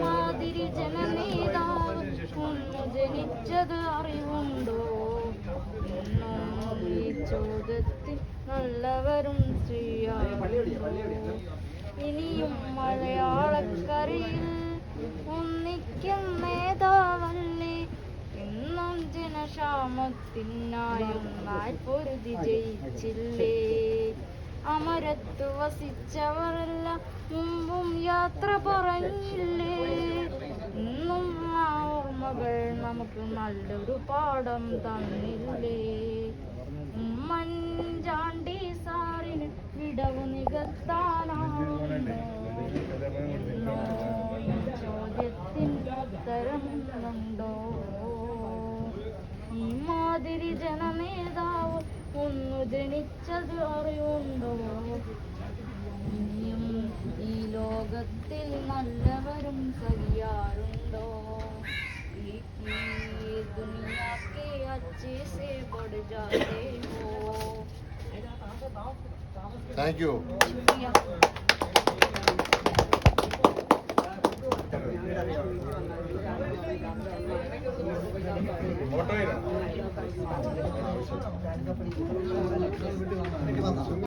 മാതിരി ഒന്ന് ജനിച്ചത് അറിവുണ്ടോ ചോദ്യത്തിൽ നല്ലവരും സ്ത്രീയാണോ ജനക്ഷാമത്തിനായൊന്നായി പൊരുതി ജയിച്ചില്ലേ? അമരത്ത് വസിച്ചവരെല്ലാം മുമ്പും യാത്ര പറഞ്ഞില്ലേ? ഇന്നും ആ ഓർമ്മകൾ നമുക്ക് നല്ലൊരു പാഠം തന്നില്ലേ? ഉമ്മൻചാണ്ടി സാറിന് വിടവ് നികത്താനാണോ? ചോദ്യത്തിന് ഉത്തരമുണ്ടോ കുന്നു ജനിച്ചത് അറിവുണ്ടോ? ഇനിയും ഈ ലോകത്തിൽ നല്ലവരും സരിയാറുണ്ടോ അച്ഛേ സേ താങ്ക് യു ഫോട്ടോ